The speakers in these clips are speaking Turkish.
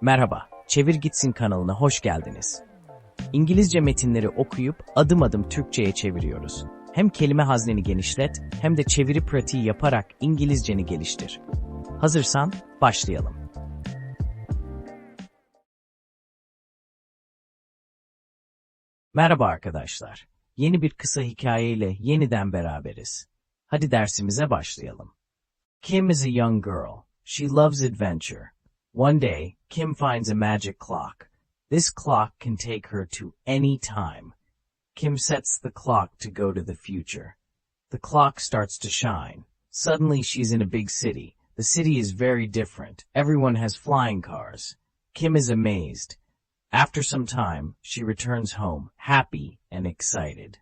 Merhaba, Çevir Gitsin kanalına hoş geldiniz. İngilizce metinleri okuyup adım adım Türkçe'ye çeviriyoruz. Hem kelime hazneni genişlet hem de çeviri pratiği yaparak İngilizceni geliştir. Hazırsan başlayalım. Merhaba arkadaşlar. Yeni bir kısa hikayeyle yeniden beraberiz. Hadi dersimize başlayalım. Kim is a young girl. She loves adventure. One day, Kim finds a magic clock. This clock can take her to any time. Kim sets the clock to go to the future. The clock starts to shine. Suddenly she's in a big city. The city is very different. Everyone has flying cars. Kim is amazed. After some time, she returns home, happy and excited.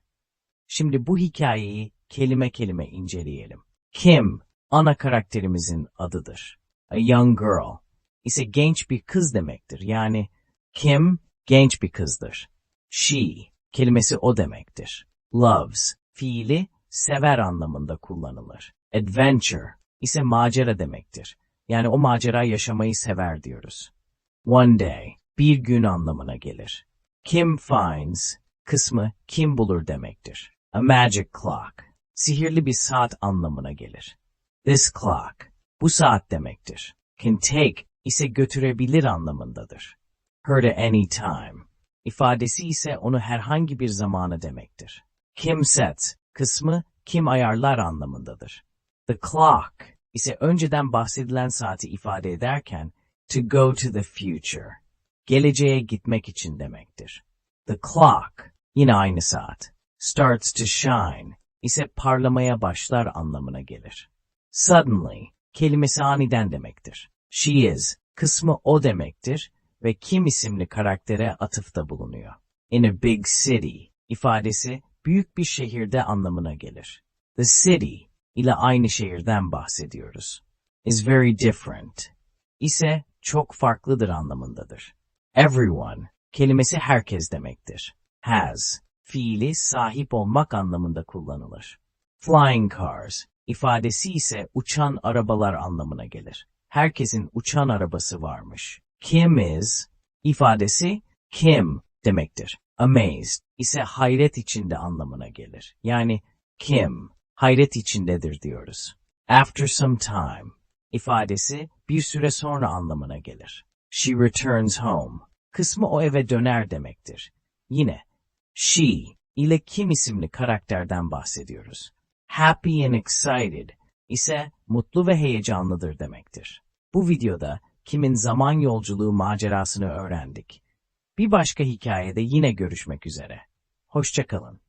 Şimdi bu hikayeyi kelime kelime inceleyelim. Kim, ana karakterimizin adıdır. A young girl ise genç bir kız demektir. Yani Kim, genç bir kızdır. She, kelimesi o demektir. Loves, fiili sever anlamında kullanılır. Adventure ise macera demektir. Yani o macera yaşamayı sever diyoruz. One day, bir gün anlamına gelir. Kim finds, kısmı kim bulur demektir. A magic clock, sihirli bir saat anlamına gelir. This clock, bu saat demektir. Can take ise götürebilir anlamındadır. Her to any time, ifadesi ise onu herhangi bir zamana demektir. Kim sets, kısmı kim ayarlar anlamındadır. The clock ise önceden bahsedilen saati ifade ederken to go to the future, geleceğe gitmek için demektir. The clock, yine aynı saat, starts to shine ise parlamaya başlar anlamına gelir. Suddenly, kelimesi aniden demektir. She is, kısmı o demektir ve Kim isimli karaktere atıfta bulunuyor. In a big city, ifadesi büyük bir şehirde anlamına gelir. The city ile aynı şehirden bahsediyoruz. Is very different ise çok farklıdır anlamındadır. Everyone kelimesi herkes demektir. Has fiili sahip olmak anlamında kullanılır. Flying cars ifadesi ise uçan arabalar anlamına gelir. Herkesin uçan arabası varmış. Kim is ifadesi kim demektir. Amazed ise hayret içinde anlamına gelir. Yani kim hayret içindedir diyoruz. After some time ifadesi bir süre sonra anlamına gelir. She returns home kısmı o eve döner demektir. Yine she ile Kim isimli karakterden bahsediyoruz. Happy and excited ise mutlu ve heyecanlıdır demektir. Bu videoda Kim'in zaman yolculuğu macerasını öğrendik. Bir başka hikayede yine görüşmek üzere. Hoşçakalın.